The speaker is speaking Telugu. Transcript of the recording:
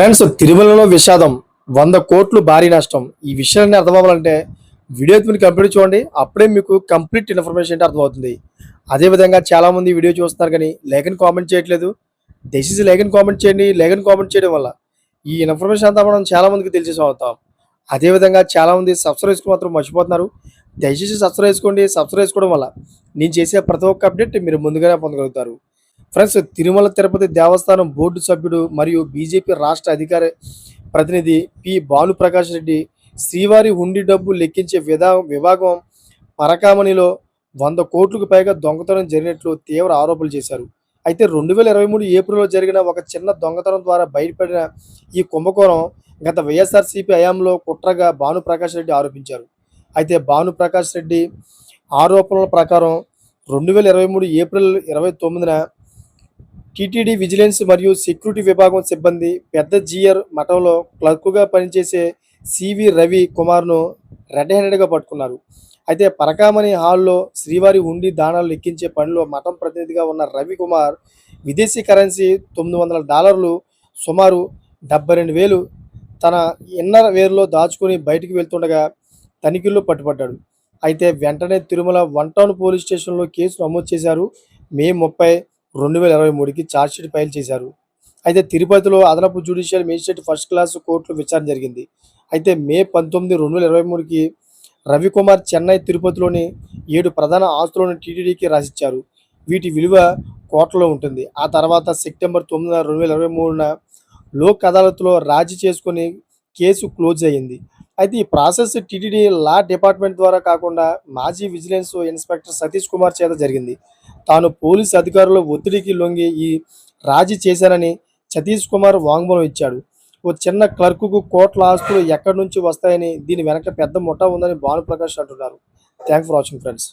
ఫ్రెండ్స్ తిరుమలలో విషాదం వంద కోట్లు భారీ నష్టం. ఈ విషయాన్ని అర్థం అవ్వాలంటే వీడియో మీరు కంప్లీట్ చూడండి. అప్పుడే మీకు కంప్లీట్ ఇన్ఫర్మేషన్ అంటే అర్థమవుతుంది. అదేవిధంగా చాలామంది వీడియో చూస్తున్నారు కానీ లేఖని కామెంట్ చేయట్లేదు. దయచేసి లేఖని కామెంట్ చేయండి. లేఖని కామెంట్ చేయడం వల్ల ఈ ఇన్ఫర్మేషన్ అంతా మనం చాలామందికి తెలిసేసి అవుతాం అదేవిధంగా చాలామంది సబ్స్క్రైబ్ చేసుకుని మాత్రం మర్చిపోతున్నారు. దయచేసి సబ్స్క్రైబ్ చేసుకోండి. సబ్స్క్రైబ్ చేసుకోవడం వల్ల నేను చేసే ప్రతి ఒక్క అప్డేట్ మీరు ముందుగానే పొందగలుగుతారు. ఫ్రెండ్స్ తిరుమల తిరుపతి దేవస్థానం బోర్డు సభ్యుడు మరియు బీజేపీ రాష్ట్ర అధికార ప్రతినిధి పి. భానుప్రకాష్ రెడ్డి శ్రీవారి హుండీ డబ్బు లెక్కించే విధా విభాగం పరకామణిలో వంద కోట్లకు పైగా దొంగతనం జరిగినట్లు తీవ్ర ఆరోపణలు చేశారు. అయితే రెండు వేల ఇరవై మూడు ఏప్రిల్లో జరిగిన ఒక చిన్న దొంగతనం ద్వారా బయటపడిన ఈ కుంభకోణం గత వైఎస్ఆర్సీపీ హయాంలో కుట్రగా భానుప్రకాష్ రెడ్డి ఆరోపించారు. అయితే భానుప్రకాష్ రెడ్డి ఆరోపణల ప్రకారం రెండు వేల ఇరవై మూడు ఏప్రిల్ ఇరవై తొమ్మిదిన టీటీడీ విజిలెన్స్ మరియు సెక్యూరిటీ విభాగం సిబ్బంది పెద్ద జియర్ మఠంలో క్లర్కుగా పనిచేసే సివి రవి కుమార్ను రెడ్ హ్యాండెడ్గా పట్టుకున్నారు. అయితే పరకామణి హాల్లో శ్రీవారి హుండీ దానాలు లెక్కించే పనిలో మఠం ప్రతినిధిగా ఉన్న రవి కుమార్ విదేశీ కరెన్సీ తొమ్మిది వందల డాలర్లు సుమారు డెబ్బై రెండు వేలు తన ఇన్నర్ వేర్లో దాచుకుని బయటికి వెళ్తుండగా తనిఖీల్లో పట్టుబడ్డాడు. అయితే వెంటనే తిరుమల వన్ టౌన్ పోలీస్ స్టేషన్లో కేసు నమోదు చేశారు. మే ముప్పై రెండు వేల ఇరవై మూడుకి ఛార్జ్షీట్ ఫైల్ చేశారు. అయితే తిరుపతిలో అదనపు జ్యుడిషియల్ మేజిస్ట్రేట్ ఫస్ట్ క్లాస్ కోర్టులో విచారణ జరిగింది. అయితే మే పంతొమ్మిది రెండు వేల ఇరవై మూడుకి రవికుమార్ చెన్నై తిరుపతిలోని ఏడు ప్రధాన ఆస్తులను టీటీడీకి రాసిచ్చారు. వీటి విలువ కోట్లలో ఉంటుంది. ఆ తర్వాత సెప్టెంబర్ తొమ్మిది రెండు వేల ఇరవై మూడున లోక్ అదాలత్లో రాజీ చేసుకుని కేసు క్లోజ్ అయ్యింది. అయితే ఈ ప్రాసెస్ టీటీడీ లా డిపార్ట్మెంట్ ద్వారా కాకుండా మాజీ విజిలెన్స్ ఇన్స్పెక్టర్ సతీష్ కుమార్ చేత జరిగింది. తాను పోలీసు అధికారుల ఒత్తిడికి లొంగి ఈ రాజీ చేశానని సతీష్ కుమార్ వాంగ్మూలం ఇచ్చాడు. ఓ చిన్న క్లర్కుకు కోట్ల ఆస్తులు ఎక్కడి నుంచి వస్తాయని దీని వెనక పెద్ద ముఠా ఉందని భానుప్రకాష్ అంటున్నారు. Thank for watching friends.